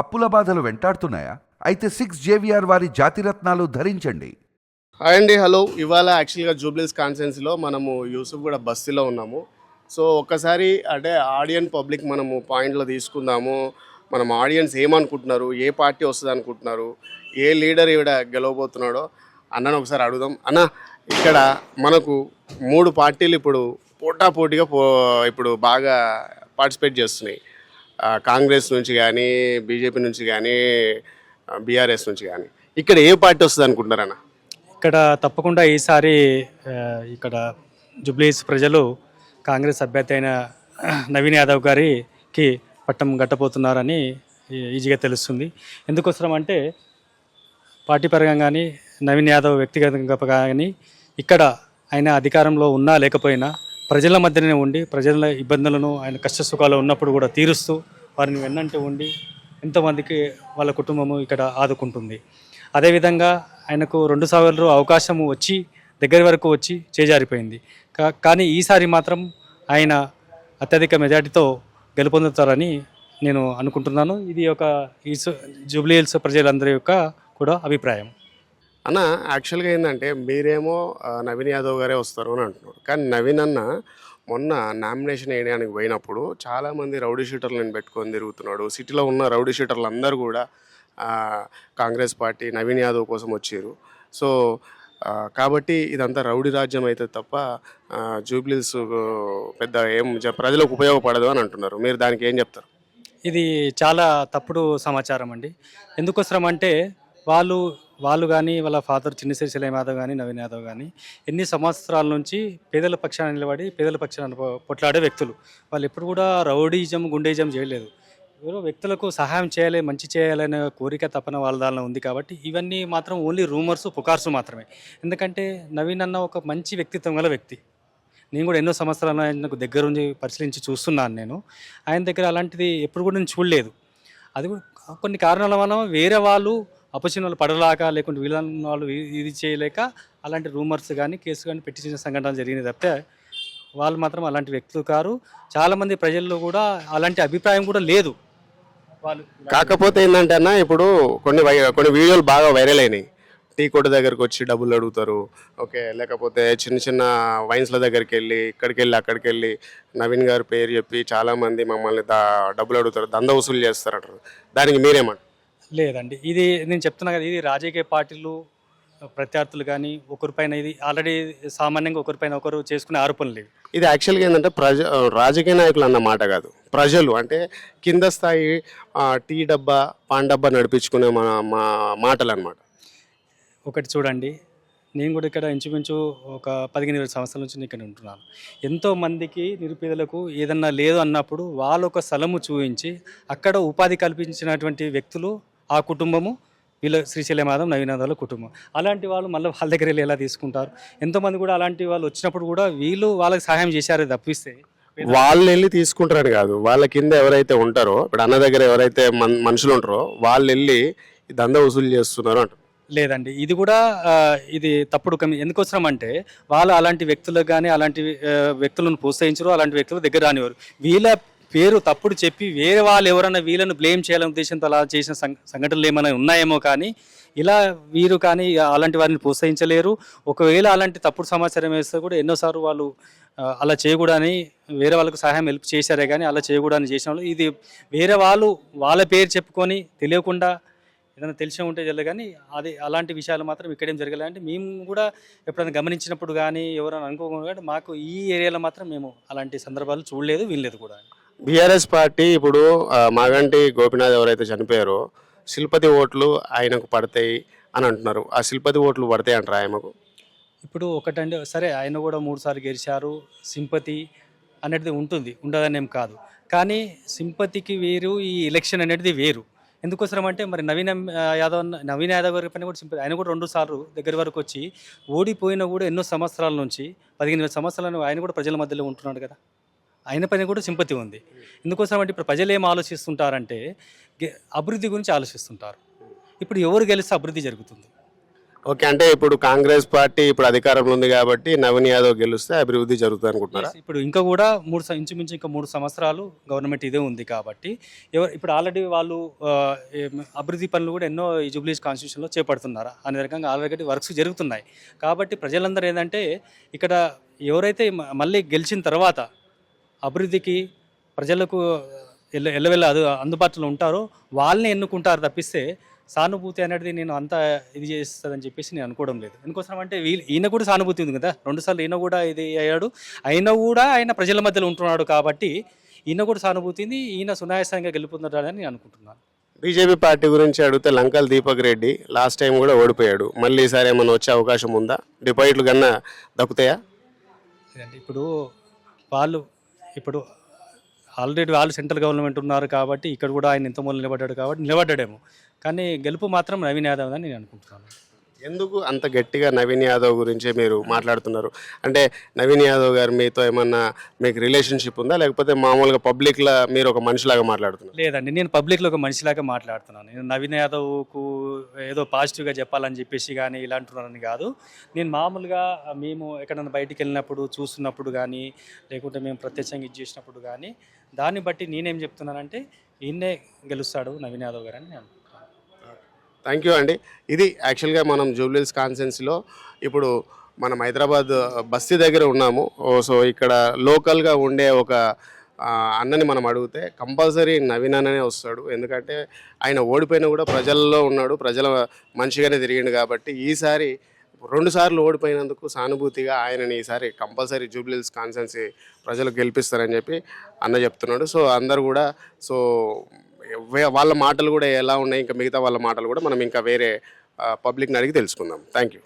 అప్పుల బాధలు వెంటాడుతున్నాయా? అయితే సిక్స్ జేవిఆర్ వారి జాతిరత్నాలు ధరించండి. హాయ్ అండి హలో. ఇవాళ యాక్చువల్గా జూబ్లీస్ కాన్ఫరెన్స్లో మనము యూసుఫ్ కూడా బస్సులో ఉన్నాము. సో ఒక్కసారి అంటే ఆడియన్ పబ్లిక్ మనము పాయింట్లో తీసుకుందాము. మనం ఆడియన్స్ ఏమనుకుంటున్నారు? ఏ పార్టీ వస్తుంది అనుకుంటున్నారు? ఏ లీడర్ ఈవిడ గెలవబోతున్నాడో అన్నను ఒకసారి అడుగుదాం. అన్న ఇక్కడ మనకు మూడు పార్టీలు ఇప్పుడు పోటాపోటీగా పో ఇప్పుడు బాగా పార్టిసిపేట్ చేస్తున్నాయి. కాంగ్రెస్ నుంచి కానీ బీజేపీ నుంచి కానీ బీఆర్ఎస్ నుంచి కానీ ఇక్కడ ఏ పార్టీ వస్తుంది అనుకుంటున్నారన్న ఇక్కడ తప్పకుండా ఈసారి ఇక్కడ జుబ్లీస్ ప్రజలు కాంగ్రెస్ అభ్యర్థి అయిన నవీన్ యాదవ్ గారికి పట్టం గట్టబోతున్నారని ఈజీగా తెలుస్తుంది. ఎందుకోసం అంటే పార్టీ పరంగా కానీ నవీన్ యాదవ్ వ్యక్తిగతంగా కానీ ఇక్కడ ఆయన అధికారంలో ఉన్నా లేకపోయినా ప్రజల మధ్యనే ఉండి ప్రజల ఇబ్బందులను ఆయన కష్ట సుఖాలు ఉన్నప్పుడు కూడా తీరుస్తూ వారిని వెన్నంటే ఉండి ఎంతోమందికి వాళ్ళ కుటుంబము ఇక్కడ ఆదుకుంటుంది. అదేవిధంగా ఆయనకు రెండు సార్లు అవకాశము వచ్చి దగ్గర వరకు వచ్చి చేజారిపోయింది. కా- కానీ ఈసారి మాత్రం ఆయన అత్యధిక మెజార్టీతో గెలుపొందుతారని నేను అనుకుంటున్నాను. ఇది ఒక ఈ జూబ్లీ హిల్స్ ప్రజలందరి యొక్క కూడా అభిప్రాయం. అన్న యాక్చువల్గా ఏంటంటే మీరేమో నవీన్ యాదవ్ గారే వస్తారు అని అంటున్నారు. కానీ నవీన్ అన్న మొన్న నామినేషన్ వేయడానికి పోయినప్పుడు చాలామంది రౌడీ షీటర్లను పెట్టుకొని తిరుగుతున్నాడు. సిటీలో ఉన్న రౌడీ షీటర్లు అందరూ కూడా కాంగ్రెస్ పార్టీ నవీన్ యాదవ్ కోసం వచ్చారు. సో కాబట్టి ఇదంతా రౌడీ రాజ్యం అయితే తప్ప జూబ్లీస్ పెద్ద ఏం ప్రజలకు ఉపయోగపడదు అని అంటున్నారు. మీరు దానికి ఏం చెప్తారు? ఇది చాలా తప్పుడు సమాచారం అండి. ఎందుకోసం అంటే వాళ్ళు వాళ్ళు కానీ వాళ్ళ ఫాదర్ చిన్న శిలయం యాదవ్ కానీ నవీన్ యాదవ్ కానీ ఎన్ని సంవత్సరాల నుంచి పేదల పక్షాన నిలబడి పేదల పక్షాన పొట్లాడే వ్యక్తులు. వాళ్ళు ఎప్పుడు కూడా రౌడీజం గుండేజం చేయలేదు ఎవరో వ్యక్తులకు సహాయం చేయాలి మంచి చేయాలనే కోరిక తపన వాళ్ళ దానిలో ఉంది కాబట్టి ఇవన్నీ మాత్రం ఓన్లీ రూమర్స్ పుకార్సు మాత్రమే. ఎందుకంటే నవీన్ అన్న ఒక మంచి వ్యక్తిత్వం గల వ్యక్తి. నేను కూడా ఎన్నో సంవత్సరాలు ఆయనకు దగ్గర ఉండి పరిశీలించి చూస్తున్నాను నేను. ఆయన దగ్గర అలాంటిది ఎప్పుడు కూడా నేను చూడలేదు. అది కూడా కొన్ని కారణాల వల్ల వేరే వాళ్ళు అపచిన వాళ్ళు లేకుంటే వీళ్ళ వాళ్ళు ఇది చేయలేక అలాంటి రూమర్స్ కానీ కేసు కానీ పెట్టించిన సంఘటనలు జరిగింది తప్పితే వాళ్ళు మాత్రం అలాంటి వ్యక్తులు కారు. చాలామంది ప్రజల్లో కూడా అలాంటి అభిప్రాయం కూడా లేదు. వాళ్ళు కాకపోతే ఏంటంటే అన్న ఇప్పుడు కొన్ని కొన్ని వీడియోలు బాగా వైరల్ అయినాయి. టీ కొట్టు దగ్గరకు వచ్చి డబ్బులు అడుగుతారు. ఓకే లేకపోతే చిన్న చిన్న వైన్స్ల దగ్గరికి వెళ్ళి ఇక్కడికి వెళ్ళి అక్కడికి వెళ్ళి నవీన్ గారి పేరు చెప్పి చాలామంది మమ్మల్ని దా డబ్బులు అడుగుతారు దంద వసూలు చేస్తారంటారు. దానికి మీరేమంటారు? లేదండి. ఇది నేను చెప్తున్నా కదా ఇది రాజకీయ పార్టీలు ప్రత్యర్థులు కానీ ఒకరిపైన ఇది ఆల్రెడీ సామాన్యంగా ఒకరిపైన ఒకరు చేసుకునే ఆరోపణలు ఇవి ఇది యాక్చువల్గా ఏంటంటే ప్రజ రాజకీయ నాయకులు అన్న మాట కాదు. ప్రజలు అంటే కింద స్థాయి టీ డబ్బా పాన్ డబ్బా నడిపించుకునే మా మా మాటలు అనమాట ఒకటి చూడండి. నేను కూడా ఇక్కడ ఇంచుమించు ఒక పదిహేను ఇరవై సంవత్సరాల నుంచి ఇక్కడ ఉంటున్నాను. ఎంతో మందికి నిరుపేదలకు ఏదన్నా లేదు అన్నప్పుడు వాళ్ళు ఒక స్థలము చూపించి అక్కడ ఉపాధి కల్పించినటువంటి వ్యక్తులు ఆ కుటుంబము వీళ్ళ శ్రీశైలం యాదవ్ నవీనాథాల కుటుంబం. అలాంటి వాళ్ళు మళ్ళీ వాళ్ళ దగ్గర వెళ్ళి ఎలా తీసుకుంటారు? ఎంతోమంది కూడా అలాంటి వాళ్ళు వచ్చినప్పుడు కూడా వీళ్ళు వాళ్ళకి సహాయం చేశారు తప్పిస్తే. వాళ్ళు వెళ్ళి తీసుకుంటారని కాదు. వాళ్ళ కింద ఎవరైతే ఉంటారో ఇప్పుడు అన్న దగ్గర ఎవరైతే మన్ మనుషులు ఉంటారో వాళ్ళు వెళ్ళి దంద వసూలు చేస్తున్నారు అంటారు లేదండి. ఇది కూడా ఇది తప్పుడు కమి ఎందుకోసం అంటే వాళ్ళు అలాంటి వ్యక్తులకు కానీ అలాంటి వ్యక్తులను ప్రోత్సహించరు అలాంటి వ్యక్తుల దగ్గర రానివారు వీళ్ళ పేరు తప్పుడు చెప్పి వేరే వాళ్ళు ఎవరైనా వీళ్ళను బ్లేమ్ చేయాలనే ఉద్దేశంతో అలా చేసిన సంఘటనలు ఏమైనా ఉన్నాయేమో కానీ ఇలా వీరు కానీ అలాంటి వారిని ప్రోత్సహించలేరు. ఒకవేళ అలాంటి తప్పుడు సమాచారం వేస్తే కూడా ఎన్నోసార్లు వాళ్ళు అలా చేయకూడని వేరే వాళ్ళకు సహాయం హెల్ప్ చేశారే కానీ అలా చేయకూడని చేసిన వాళ్ళు ఇది వేరే వాళ్ళు వాళ్ళ పేరు చెప్పుకొని తెలియకుండా ఏదైనా తెలిసి ఉంటే జరగదు కానీ అది అలాంటి విషయాలు మాత్రం ఇక్కడేం జరగలేదు. అంటే మేము కూడా ఎప్పుడైనా గమనించినప్పుడు కానీ ఎవరైనా అనుకోకుండా కానీ మాకు ఈ ఏరియాలో మాత్రం మేము అలాంటి సందర్భాలు చూడలేదు వినలేదు కూడా. బీఆర్ఎస్ పార్టీ ఇప్పుడు మాగంటి గోపినాథ్ ఎవరైతే చనిపోయారో శిల్పతి ఓట్లు ఆయనకు పడతాయి అని అంటున్నారు. ఆ శిల్పతి ఓట్లు పడతాయి అంటారు ఆయనకు ఇప్పుడు ఒకటండి సరే ఆయన కూడా మూడు సార్లు గెలిచారు. సింపతి అనేది ఉంటుంది ఉండదనేం కాదు. కానీ సింపతికి వేరు ఈ ఎలక్షన్ అనేది వేరు. ఎందుకోసం అంటే మరి నవీన్ యాదవ్ అన్న- నవీన్ యాదవ్ గారి పైన కూడా సింపతి ఆయన కూడా రెండు సార్లు దగ్గర వరకు వచ్చి ఓడిపోయినా కూడా ఎన్నో సంవత్సరాల నుంచి పదిహేను సంవత్సరాలు ఆయన కూడా ప్రజల మధ్యలో ఉంటున్నాడు కదా. ఆయన పైన కూడా సింపతి ఉంది. ఎందుకోసం అంటే ఇప్పుడు ప్రజలు ఏం ఆలోచిస్తుంటారంటే అభివృద్ధి గురించి ఆలోచిస్తుంటారు. ఇప్పుడు ఎవరు గెలిస్తే అభివృద్ధి జరుగుతుంది? ఓకే అంటే ఇప్పుడు కాంగ్రెస్ పార్టీ ఇప్పుడు అధికారంలో ఉంది కాబట్టి నవీన్ యాదవ్ గెలిస్తే అభివృద్ధి జరుగుతుంది అనుకుంటున్నారా? ఇప్పుడు ఇంకా కూడా మూడు ఇంచుమించు ఇంకా మూడు సంవత్సరాలు గవర్నమెంట్ ఇదే ఉంది కాబట్టి ఎవరు ఇప్పుడు ఆల్రెడీ వాళ్ళు అభివృద్ధి పనులు కూడా ఎన్నో ఈ జూబ్లీస్ కాన్స్టిట్యూషన్లో చేపడుతున్నారు. అనే రకంగా ఆల్రెడీ వర్క్స్ జరుగుతున్నాయి. కాబట్టి ప్రజలందరూ ఏంటంటే ఇక్కడ ఎవరైతే మళ్ళీ గెలిచిన తర్వాత అభివృద్ధికి ప్రజలకు ఎల్ల ఎల్లవెల్ల అది అందుబాటులో ఉంటారో. వాళ్ళని ఎన్నుకుంటారు తప్పిస్తే సానుభూతి అనేది నేను అంత ఇది చేస్తుందని చెప్పేసి నేను అనుకోవడం లేదు. ఎందుకోసం అంటే వీళ్ళు ఈయన కూడా సానుభూతి ఉంది కదా. రెండుసార్లు ఈయన కూడా ఇది అయ్యాడు. అయినా కూడా ఆయన ప్రజల మధ్యలో ఉంటున్నాడు కాబట్టి ఈయన కూడా సానుభూతి ఉంది. ఈయన సునాయాసంగా గెలుపొందడాలని నేను అనుకుంటున్నాను. బీజేపీ పార్టీ గురించి అడిగితే లంకల్ దీపక్ రెడ్డి లాస్ట్ టైం కూడా ఓడిపోయాడు. మళ్ళీ ఈసారి ఏమైనా వచ్చే అవకాశం ఉందా? డిపాజిట్లు కన్నా దక్కుతాయా? ఇప్పుడు వాళ్ళు ఇప్పుడు ఆల్రెడీ వాళ్ళు సెంట్రల్ గవర్నమెంట్ ఉన్నారు కాబట్టి ఇక్కడ కూడా ఆయన ఇంతమూలు నిలబడ్డాడు కాబట్టి నిలబడ్డాడేమో. కానీ గెలుపు మాత్రం నవీన్ యాదవ్ అని నేను అనుకుంటున్నాను. ఎందుకు అంత గట్టిగా నవీన్ యాదవ్ గురించే మీరు మాట్లాడుతున్నారు? అంటే నవీన్ యాదవ్ గారు మీతో ఏమన్నా మీకు రిలేషన్షిప్ ఉందా? లేకపోతే మామూలుగా పబ్లిక్లో మీరు ఒక మనిషిలాగా మాట్లాడుతున్నారు? లేదండి నేను పబ్లిక్లో ఒక మనిషిలాగా మాట్లాడుతున్నాను. నేను నవీన్ యాదవ్కు ఏదో పాజిటివ్గా చెప్పాలని చెప్పేసి కానీ ఇలా అంటున్నానని కాదు. నేను మామూలుగా మేము ఎక్కడైనా బయటికి వెళ్ళినప్పుడు చూస్తున్నప్పుడు కానీ లేకుంటే మేము ప్రత్యక్షంగా ఇది చేసినప్పుడు కానీ దాన్ని బట్టి నేనేం చెప్తున్నానంటే ఈయనే గెలుస్తాడు నవీన్ యాదవ్ గారు అని నేను థ్యాంక్ యూ అండి. ఇది యాక్చువల్గా మనం జూబ్లీస్ కాన్సెన్స్లో ఇప్పుడు మనం హైదరాబాద్ బస్తీ దగ్గర ఉన్నాము. సో ఇక్కడ లోకల్గా ఉండే ఒక అన్నని మనం అడిగితే కంపల్సరీ నవీన్ అన్ననే వస్తాడు. ఎందుకంటే ఆయన ఓడిపోయినా కూడా ప్రజల్లో ఉన్నాడు. ప్రజల మంచిగానే తిరిగిండు కాబట్టి ఈసారి రెండుసార్లు ఓడిపోయినందుకు సానుభూతిగా ఆయనని ఈసారి కంపల్సరీ జూబ్లీస్ కాన్సెన్సీ ప్రజలు గెలిపిస్తారని చెప్పి అన్న చెప్తున్నాడు. సో అందరు కూడా సో వాళ్ళ మాటలు కూడా ఎలా ఉన్నాయి ఇంకా మిగతా వాళ్ళ మాటలు కూడా మనం ఇంకా వేరే పబ్లిక్ని అడిగి తెలుసుకుందాం. Thank you